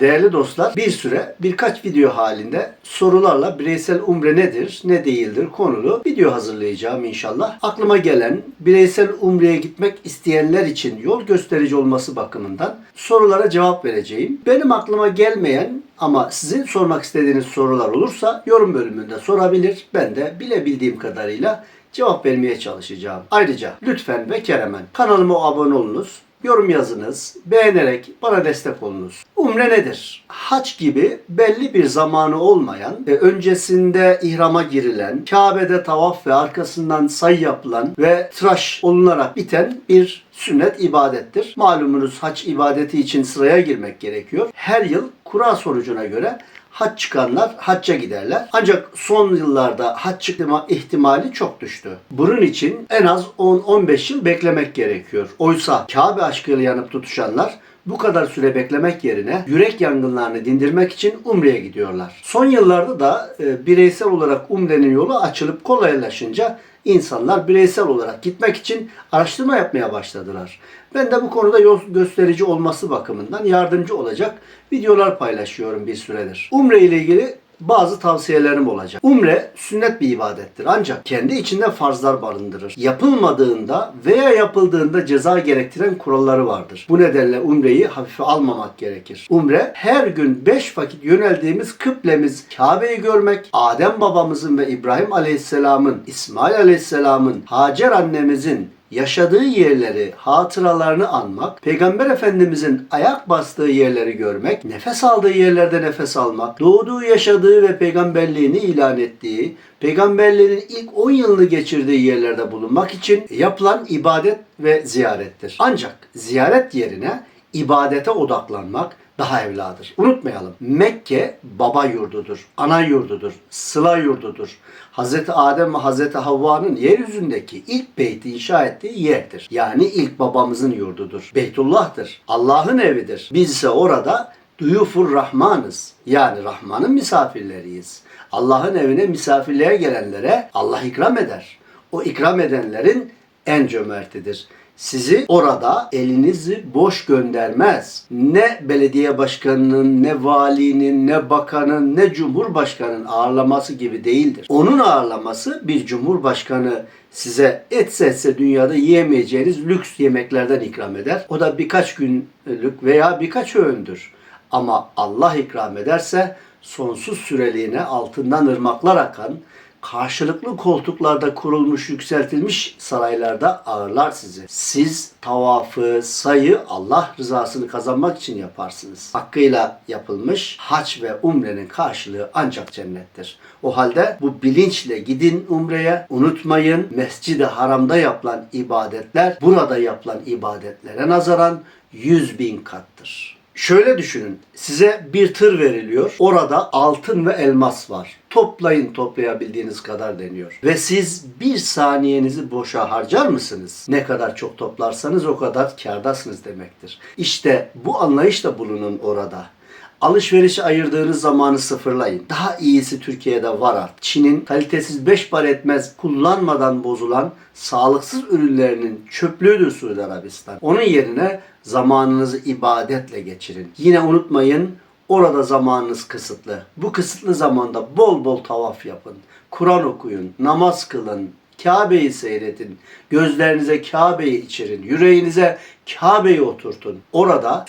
Değerli dostlar, bir süre birkaç video halinde sorularla bireysel umre nedir, ne değildir konulu video hazırlayacağım inşallah. Aklıma gelen bireysel umreye gitmek isteyenler için yol gösterici olması bakımından sorulara cevap vereceğim. Benim aklıma gelmeyen ama sizin sormak istediğiniz sorular olursa yorum bölümünde sorabilir. Ben de bilebildiğim kadarıyla cevap vermeye çalışacağım. Ayrıca lütfen ve keremen kanalıma abone olunuz. Yorum yazınız, beğenerek bana destek olunuz. Umre nedir? Haç gibi belli bir zamanı olmayan ve öncesinde ihrama girilen, Kabe'de tavaf ve arkasından say yapılan ve tıraş olunarak biten bir sünnet ibadettir. Malumunuz haç ibadeti için sıraya girmek gerekiyor. Her yıl kura sonucuna göre hac çıkanlar hacca giderler. Ancak son yıllarda hac çıkma ihtimali çok düştü. Bunun için en az 10-15 yıl beklemek gerekiyor. Oysa Kabe aşkıyla yanıp tutuşanlar bu kadar süre beklemek yerine yürek yangınlarını dindirmek için Umre'ye gidiyorlar. Son yıllarda da e, bireysel olarak Umre'nin yolu açılıp kolaylaşınca insanlar bireysel olarak gitmek için araştırma yapmaya başladılar. Ben de bu konuda yol gösterici olması bakımından yardımcı olacak videolar paylaşıyorum bir süredir. Umre ile ilgili bazı tavsiyelerim olacak. Umre sünnet bir ibadettir ancak kendi içinde farzlar barındırır. Yapılmadığında veya yapıldığında ceza gerektiren kuralları vardır. Bu nedenle umreyi hafife almamak gerekir. Umre her gün 5 vakit yöneldiğimiz kıblemiz Kabe'yi görmek, Adem babamızın ve İbrahim Aleyhisselam'ın, İsmail Aleyhisselam'ın, Hacer annemizin yaşadığı yerleri, hatıralarını anmak, Peygamber Efendimizin ayak bastığı yerleri görmek, nefes aldığı yerlerde nefes almak, doğduğu, yaşadığı ve peygamberliğini ilan ettiği, peygamberliğinin ilk 10 yılını geçirdiği yerlerde bulunmak için yapılan ibadet ve ziyarettir. Ancak ziyaret yerine ibadete odaklanmak, daha evladır. Unutmayalım. Mekke baba yurdudur, ana yurdudur, sıla yurdudur. Hz. Adem ve Hz. Havva'nın yeryüzündeki ilk beyti inşa ettiği yerdir. Yani ilk babamızın yurdudur. Beytullah'tır. Allah'ın evidir. Biz ise orada duyufur Rahmanız. Yani Rahman'ın misafirleriyiz. Allah'ın evine misafirliğe gelenlere Allah ikram eder. O ikram edenlerin en cömertidir sizi orada elinizi boş göndermez. Ne belediye başkanının, ne valinin, ne bakanın, ne cumhurbaşkanının ağırlaması gibi değildir. Onun ağırlaması bir cumhurbaşkanı size etse etse dünyada yiyemeyeceğiniz lüks yemeklerden ikram eder. O da birkaç günlük veya birkaç öğündür. Ama Allah ikram ederse sonsuz süreliğine altından ırmaklar akan, karşılıklı koltuklarda kurulmuş, yükseltilmiş saraylarda ağırlar sizi. Siz tavafı, sayı Allah rızasını kazanmak için yaparsınız. Hakkıyla yapılmış hac ve umrenin karşılığı ancak cennettir. O halde bu bilinçle gidin umreye. Unutmayın Mescid-i Haram'da yapılan ibadetler burada yapılan ibadetlere nazaran yüz bin kattır. Şöyle düşünün. Size bir tır veriliyor. Orada altın ve elmas var. Toplayın toplayabildiğiniz kadar deniyor. Ve siz bir saniyenizi boşa harcar mısınız? Ne kadar çok toplarsanız o kadar kârdasınız demektir. İşte bu anlayışla bulunun orada. Alışverişe ayırdığınız zamanı sıfırlayın. Daha iyisi Türkiye'de var artık. Çin'in kalitesiz 5 para etmez kullanmadan bozulan sağlıksız ürünlerinin çöplüğüdür Suudi Arabistan. Onun yerine zamanınızı ibadetle geçirin. Yine unutmayın orada zamanınız kısıtlı. Bu kısıtlı zamanda bol bol tavaf yapın. Kur'an okuyun, namaz kılın, Kabe'yi seyredin. Gözlerinize Kabe'yi içirin. Yüreğinize Kabe'yi oturtun. Orada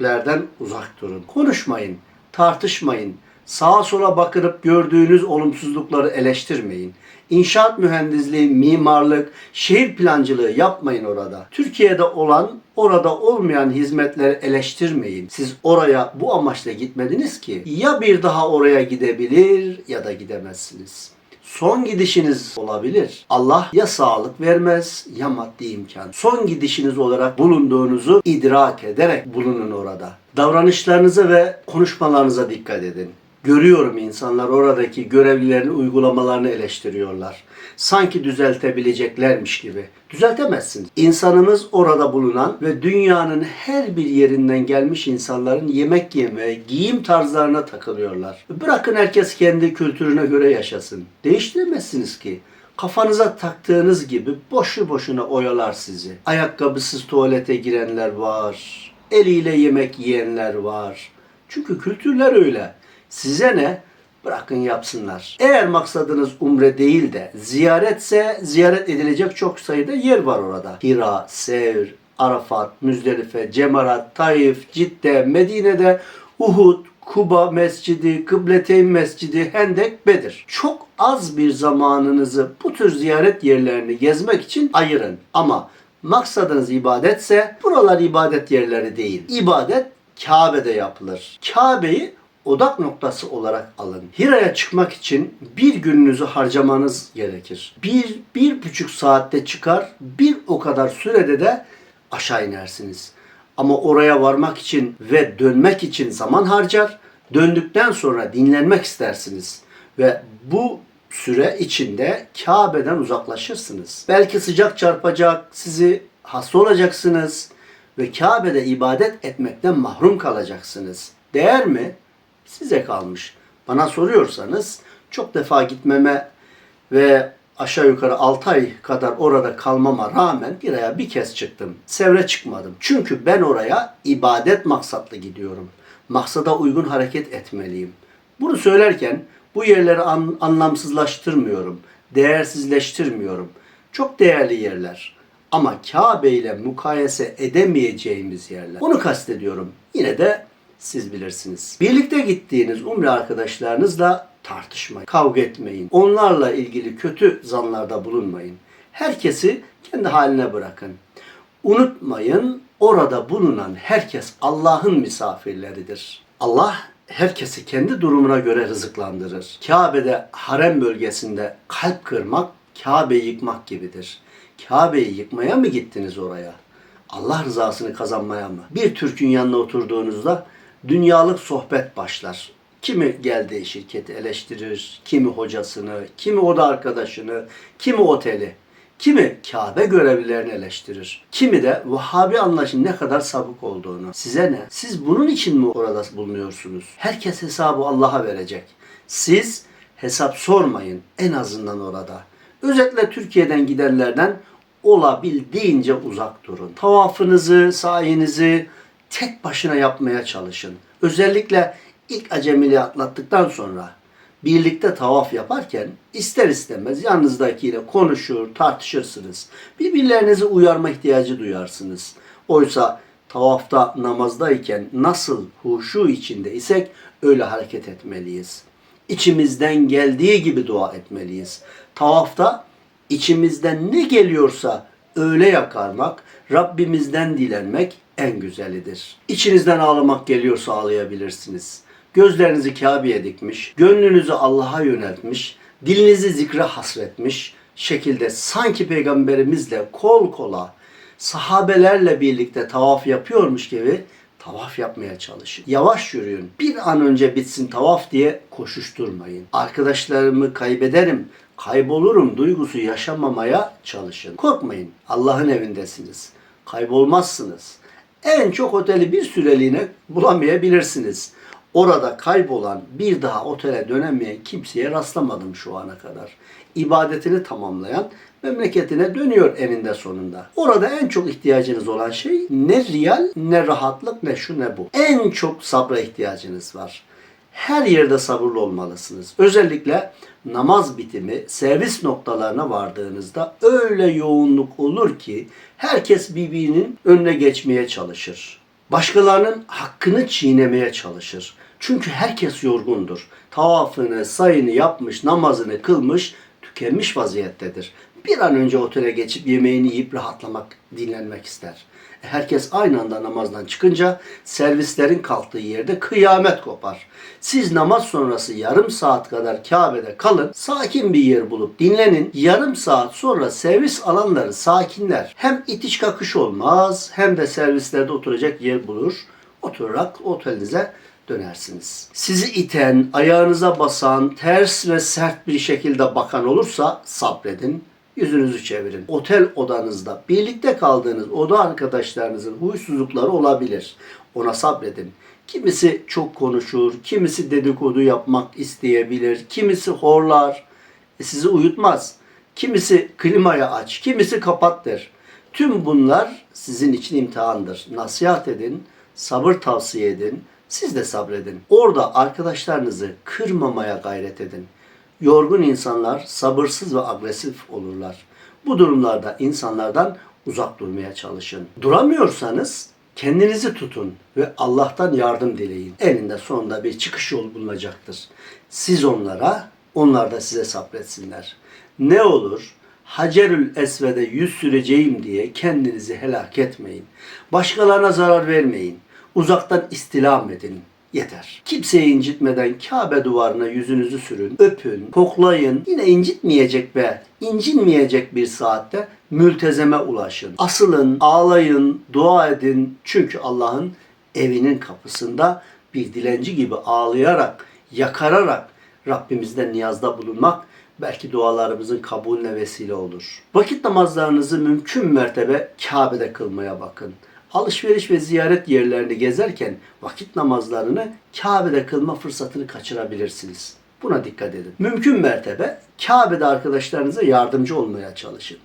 Türklerden uzak durun. Konuşmayın, tartışmayın. Sağa sola bakınıp gördüğünüz olumsuzlukları eleştirmeyin. İnşaat mühendisliği, mimarlık, şehir plancılığı yapmayın orada. Türkiye'de olan, orada olmayan hizmetleri eleştirmeyin. Siz oraya bu amaçla gitmediniz ki. Ya bir daha oraya gidebilir ya da gidemezsiniz son gidişiniz olabilir. Allah ya sağlık vermez ya maddi imkan. Son gidişiniz olarak bulunduğunuzu idrak ederek bulunun orada. Davranışlarınıza ve konuşmalarınıza dikkat edin. Görüyorum insanlar oradaki görevlilerin uygulamalarını eleştiriyorlar. Sanki düzeltebileceklermiş gibi. Düzeltemezsiniz. İnsanımız orada bulunan ve dünyanın her bir yerinden gelmiş insanların yemek yeme, giyim tarzlarına takılıyorlar. Bırakın herkes kendi kültürüne göre yaşasın. Değiştiremezsiniz ki kafanıza taktığınız gibi boşu boşuna oyalar sizi. Ayakkabısız tuvalete girenler var. Eliyle yemek yiyenler var Çünkü kültürler öyle. Size ne? Bırakın yapsınlar. Eğer maksadınız umre değil de ziyaretse ziyaret edilecek çok sayıda yer var orada. Hira, Sevr, Arafat, Müzdelife, Cemarat, Taif, Cidde, Medine'de, Uhud, Kuba Mescidi, Kıbleteyn Mescidi, Hendek, Bedir. Çok az bir zamanınızı bu tür ziyaret yerlerini gezmek için ayırın. Ama maksadınız ibadetse buralar ibadet yerleri değil. İbadet Kabe'de yapılır. Kabe'yi odak noktası olarak alın. Hira'ya çıkmak için bir gününüzü harcamanız gerekir. Bir, bir buçuk saatte çıkar, bir o kadar sürede de aşağı inersiniz. Ama oraya varmak için ve dönmek için zaman harcar, döndükten sonra dinlenmek istersiniz. Ve bu süre içinde Kabe'den uzaklaşırsınız. Belki sıcak çarpacak, sizi hasta olacaksınız ve Kabe'de ibadet etmekten mahrum kalacaksınız. Değer mi? Size kalmış. Bana soruyorsanız çok defa gitmeme ve aşağı yukarı 6 ay kadar orada kalmama rağmen bir aya bir kez çıktım. Sevre çıkmadım. Çünkü ben oraya ibadet maksatlı gidiyorum. Maksada uygun hareket etmeliyim. Bunu söylerken bu yerleri an- anlamsızlaştırmıyorum, değersizleştirmiyorum. Çok değerli yerler. Ama Kabe ile mukayese edemeyeceğimiz yerler. Bunu kastediyorum. Yine de siz bilirsiniz. Birlikte gittiğiniz umre arkadaşlarınızla tartışmayın, kavga etmeyin. Onlarla ilgili kötü zanlarda bulunmayın. Herkesi kendi haline bırakın. Unutmayın orada bulunan herkes Allah'ın misafirleridir. Allah herkesi kendi durumuna göre rızıklandırır. Kabe'de harem bölgesinde kalp kırmak Kabe'yi yıkmak gibidir. Kabe'yi yıkmaya mı gittiniz oraya? Allah rızasını kazanmaya mı? Bir Türk'ün yanına oturduğunuzda dünyalık sohbet başlar. Kimi geldiği şirketi eleştirir, kimi hocasını, kimi oda arkadaşını, kimi oteli, kimi Kabe görevlilerini eleştirir. Kimi de Vahhabi anlayışın ne kadar sabık olduğunu. Size ne? Siz bunun için mi orada bulunuyorsunuz? Herkes hesabı Allah'a verecek. Siz hesap sormayın en azından orada. Özellikle Türkiye'den gidenlerden olabildiğince uzak durun. Tavafınızı, sayinizi tek başına yapmaya çalışın. Özellikle ilk acemiliği atlattıktan sonra birlikte tavaf yaparken ister istemez yanınızdakiyle konuşur, tartışırsınız. Birbirlerinizi uyarma ihtiyacı duyarsınız. Oysa tavafta namazdayken nasıl huşu içinde isek öyle hareket etmeliyiz. İçimizden geldiği gibi dua etmeliyiz. Tavafta içimizden ne geliyorsa öyle yakarmak, Rabbimizden dilenmek en güzelidir. İçinizden ağlamak geliyorsa ağlayabilirsiniz. Gözlerinizi Kabe'ye dikmiş, gönlünüzü Allah'a yöneltmiş, dilinizi zikre hasretmiş şekilde sanki peygamberimizle kol kola sahabelerle birlikte tavaf yapıyormuş gibi tavaf yapmaya çalışın. Yavaş yürüyün. Bir an önce bitsin tavaf diye koşuşturmayın. Arkadaşlarımı kaybederim, kaybolurum duygusu yaşamamaya çalışın. Korkmayın. Allah'ın evindesiniz. Kaybolmazsınız. En çok oteli bir süreliğine bulamayabilirsiniz. Orada kaybolan, bir daha otele dönemeyen kimseye rastlamadım şu ana kadar. İbadetini tamamlayan memleketine dönüyor eninde sonunda. Orada en çok ihtiyacınız olan şey ne riyal, ne rahatlık, ne şu ne bu. En çok sabra ihtiyacınız var. Her yerde sabırlı olmalısınız. Özellikle namaz bitimi, servis noktalarına vardığınızda öyle yoğunluk olur ki herkes birbirinin önüne geçmeye çalışır. Başkalarının hakkını çiğnemeye çalışır. Çünkü herkes yorgundur. Tavafını, sayını yapmış, namazını kılmış, tükenmiş vaziyettedir. Bir an önce otele geçip yemeğini yiyip rahatlamak, dinlenmek ister. Herkes aynı anda namazdan çıkınca servislerin kalktığı yerde kıyamet kopar. Siz namaz sonrası yarım saat kadar Kabe'de kalın, sakin bir yer bulup dinlenin. Yarım saat sonra servis alanları sakinler. Hem itiş kakış olmaz hem de servislerde oturacak yer bulur. Oturarak otelinize dönersiniz. Sizi iten, ayağınıza basan, ters ve sert bir şekilde bakan olursa sabredin. Yüzünüzü çevirin. Otel odanızda birlikte kaldığınız oda arkadaşlarınızın huysuzlukları olabilir. Ona sabredin. Kimisi çok konuşur, kimisi dedikodu yapmak isteyebilir, kimisi horlar, e, sizi uyutmaz. Kimisi klimayı aç, kimisi kapat der. Tüm bunlar sizin için imtihandır. Nasihat edin, sabır tavsiye edin, Siz de sabredin. Orada arkadaşlarınızı kırmamaya gayret edin. Yorgun insanlar sabırsız ve agresif olurlar. Bu durumlarda insanlardan uzak durmaya çalışın. Duramıyorsanız kendinizi tutun ve Allah'tan yardım dileyin. Eninde sonunda bir çıkış yolu bulunacaktır. Siz onlara, onlar da size sabretsinler. Ne olur Hacerül Esved'e yüz süreceğim diye kendinizi helak etmeyin. Başkalarına zarar vermeyin. Uzaktan istilam edin. Yeter. Kimseyi incitmeden Kabe duvarına yüzünüzü sürün, öpün, koklayın. Yine incitmeyecek ve incinmeyecek bir saatte mültezeme ulaşın. Asılın, ağlayın, dua edin. Çünkü Allah'ın evinin kapısında bir dilenci gibi ağlayarak, yakararak Rabbimizden niyazda bulunmak belki dualarımızın kabulüne vesile olur. Vakit namazlarınızı mümkün mertebe Kabe'de kılmaya bakın. Alışveriş ve ziyaret yerlerini gezerken vakit namazlarını Kabe'de kılma fırsatını kaçırabilirsiniz. Buna dikkat edin. Mümkün mertebe Kabe'de arkadaşlarınıza yardımcı olmaya çalışın.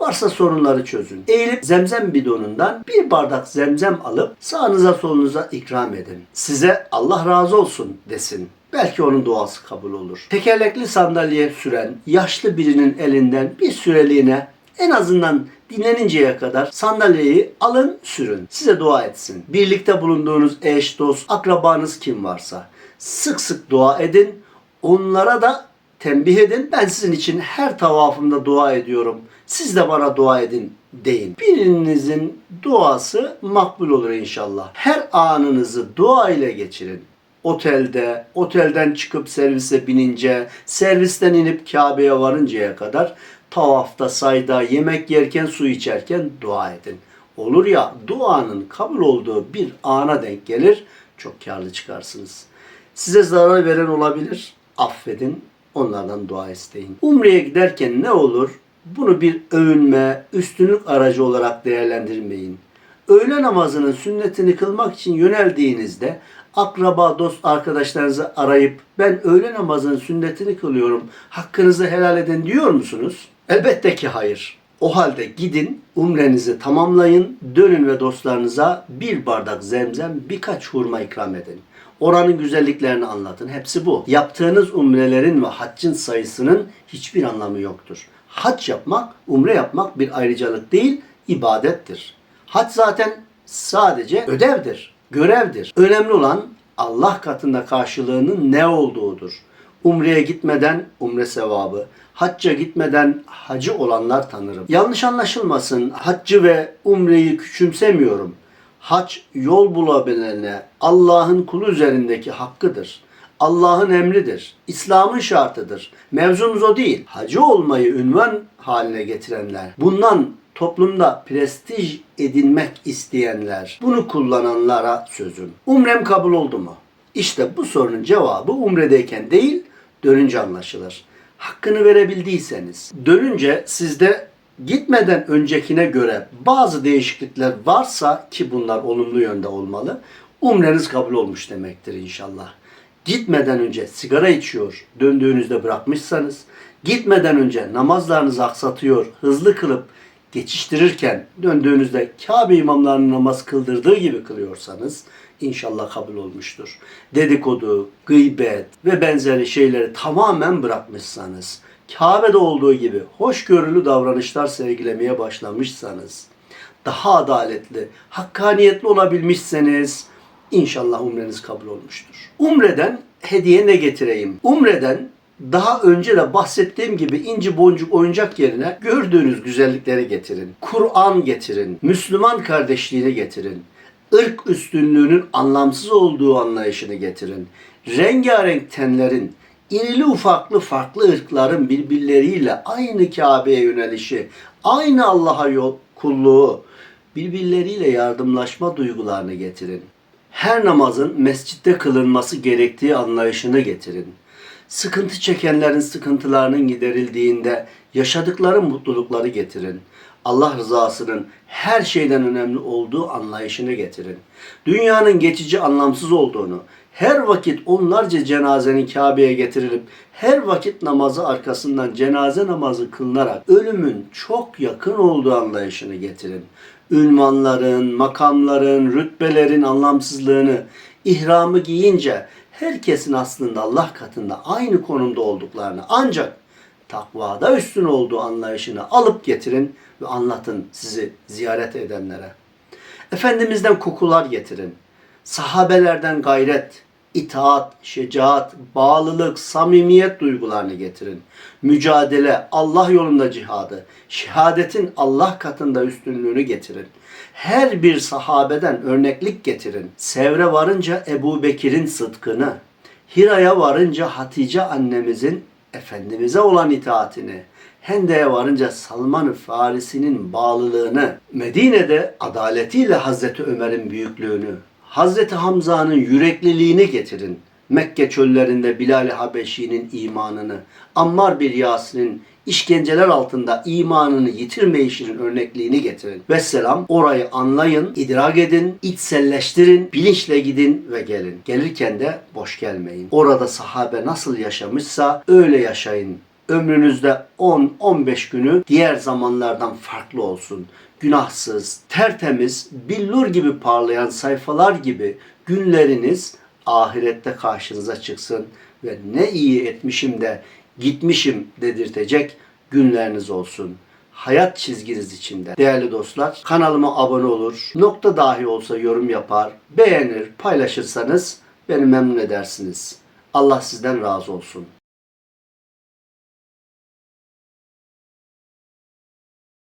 Varsa sorunları çözün. Eğilip zemzem bidonundan bir bardak zemzem alıp sağınıza solunuza ikram edin. Size Allah razı olsun desin. Belki onun duası kabul olur. Tekerlekli sandalye süren yaşlı birinin elinden bir süreliğine en azından dinleninceye kadar sandalyeyi alın sürün. Size dua etsin. Birlikte bulunduğunuz eş, dost, akrabanız kim varsa sık sık dua edin. Onlara da tembih edin. Ben sizin için her tavafımda dua ediyorum. Siz de bana dua edin deyin. Birinizin duası makbul olur inşallah. Her anınızı dua ile geçirin otelde, otelden çıkıp servise binince, servisten inip Kabe'ye varıncaya kadar tavafta, sayda, yemek yerken, su içerken dua edin. Olur ya duanın kabul olduğu bir ana denk gelir, çok karlı çıkarsınız. Size zarar veren olabilir, affedin, onlardan dua isteyin. Umre'ye giderken ne olur? Bunu bir övünme, üstünlük aracı olarak değerlendirmeyin. Öğle namazının sünnetini kılmak için yöneldiğinizde akraba, dost, arkadaşlarınızı arayıp ben öğle namazının sünnetini kılıyorum, hakkınızı helal edin diyor musunuz? Elbette ki hayır. O halde gidin, umrenizi tamamlayın, dönün ve dostlarınıza bir bardak zemzem, birkaç hurma ikram edin. Oranın güzelliklerini anlatın. Hepsi bu. Yaptığınız umrelerin ve haccın sayısının hiçbir anlamı yoktur. Hac yapmak, umre yapmak bir ayrıcalık değil, ibadettir. Hac zaten sadece ödevdir, görevdir. Önemli olan Allah katında karşılığının ne olduğudur. Umre'ye gitmeden umre sevabı, hacca gitmeden hacı olanlar tanırım. Yanlış anlaşılmasın, haccı ve umreyi küçümsemiyorum. Hac yol bulabilene Allah'ın kulu üzerindeki hakkıdır. Allah'ın emridir. İslam'ın şartıdır. Mevzumuz o değil. Hacı olmayı ünvan haline getirenler. Bundan toplumda prestij edinmek isteyenler, bunu kullananlara sözüm. Umrem kabul oldu mu? İşte bu sorunun cevabı umredeyken değil, dönünce anlaşılır. Hakkını verebildiyseniz, dönünce sizde gitmeden öncekine göre bazı değişiklikler varsa ki bunlar olumlu yönde olmalı, umreniz kabul olmuş demektir inşallah. Gitmeden önce sigara içiyor, döndüğünüzde bırakmışsanız, gitmeden önce namazlarınızı aksatıyor, hızlı kılıp geçiştirirken döndüğünüzde Kabe imamlarının namaz kıldırdığı gibi kılıyorsanız inşallah kabul olmuştur. Dedikodu, gıybet ve benzeri şeyleri tamamen bırakmışsanız, Kabe'de olduğu gibi hoşgörülü davranışlar sergilemeye başlamışsanız, daha adaletli, hakkaniyetli olabilmişseniz inşallah umreniz kabul olmuştur. Umreden hediye ne getireyim? Umreden daha önce de bahsettiğim gibi inci boncuk oyuncak yerine gördüğünüz güzellikleri getirin. Kur'an getirin. Müslüman kardeşliğini getirin. Irk üstünlüğünün anlamsız olduğu anlayışını getirin. Rengarenk tenlerin, irili ufaklı farklı ırkların birbirleriyle aynı Kabe'ye yönelişi, aynı Allah'a yol kulluğu, birbirleriyle yardımlaşma duygularını getirin. Her namazın mescitte kılınması gerektiği anlayışını getirin sıkıntı çekenlerin sıkıntılarının giderildiğinde yaşadıkları mutlulukları getirin. Allah rızasının her şeyden önemli olduğu anlayışını getirin. Dünyanın geçici anlamsız olduğunu, her vakit onlarca cenazenin Kabe'ye getirilip her vakit namazı arkasından cenaze namazı kılınarak ölümün çok yakın olduğu anlayışını getirin. Ünvanların, makamların, rütbelerin anlamsızlığını, ihramı giyince herkesin aslında Allah katında aynı konumda olduklarını ancak takvada üstün olduğu anlayışını alıp getirin ve anlatın sizi ziyaret edenlere. Efendimiz'den kokular getirin. Sahabelerden gayret, itaat, şecaat, bağlılık, samimiyet duygularını getirin. Mücadele, Allah yolunda cihadı, şehadetin Allah katında üstünlüğünü getirin. Her bir sahabeden örneklik getirin. Sevre varınca Ebu Bekir'in sıdkını, Hira'ya varınca Hatice annemizin Efendimiz'e olan itaatini, Hende'ye varınca Salman-ı Farisi'nin bağlılığını, Medine'de adaletiyle Hazreti Ömer'in büyüklüğünü, Hazreti Hamza'nın yürekliliğini getirin. Mekke çöllerinde Bilal-i Habeşi'nin imanını, Ammar bir Yasin'in işkenceler altında imanını yitirmeyişinin örnekliğini getirin. Vesselam orayı anlayın, idrak edin, içselleştirin, bilinçle gidin ve gelin. Gelirken de boş gelmeyin. Orada sahabe nasıl yaşamışsa öyle yaşayın. Ömrünüzde 10-15 günü diğer zamanlardan farklı olsun. Günahsız, tertemiz, billur gibi parlayan sayfalar gibi günleriniz ahirette karşınıza çıksın ve ne iyi etmişim de gitmişim dedirtecek günleriniz olsun. Hayat çizginiz içinde. Değerli dostlar, kanalıma abone olur, nokta dahi olsa yorum yapar, beğenir, paylaşırsanız beni memnun edersiniz. Allah sizden razı olsun.